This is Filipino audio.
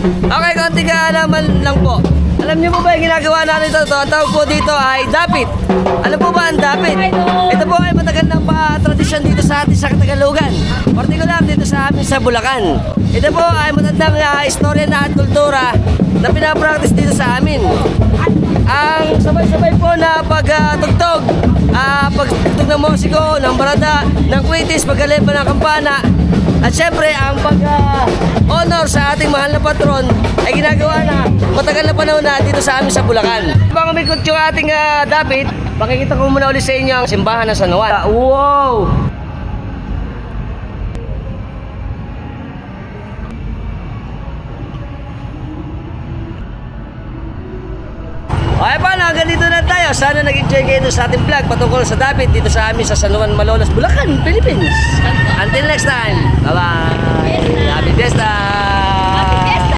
Okay, konti kaalaman lang po. Alam niyo po ba yung ginagawa natin ito? Ito, Ang tawag po dito ay dapit. Ano po ba ang dapit? Ito po ay matagal ng pa tradisyon dito sa atin sa Katagalugan. Partikular dito sa amin sa Bulacan. Ito po ay matandang ah, istorya na at kultura na pinapractice dito sa amin. Ang sabay-sabay po na pagtugtog, ah, pagtugtog ng musiko, ng barada, ng kwitis, pagkalimpa ng kampana, at syempre, ang pag-honor sa ating mahal na patron ay ginagawa na matagal na panahon na dito sa amin sa Bulacan. Habang umikot yung ating ah, dapit, pakikita ko muna ulit sa inyo ang simbahan ng San Juan. Wow! Okay pa, hanggang dito na tayo. Sana nag-enjoy kayo sa ating vlog patungkol sa dapit dito sa amin sa San Juan Malolos, Bulacan, Philippines. Until next time. Bye-bye.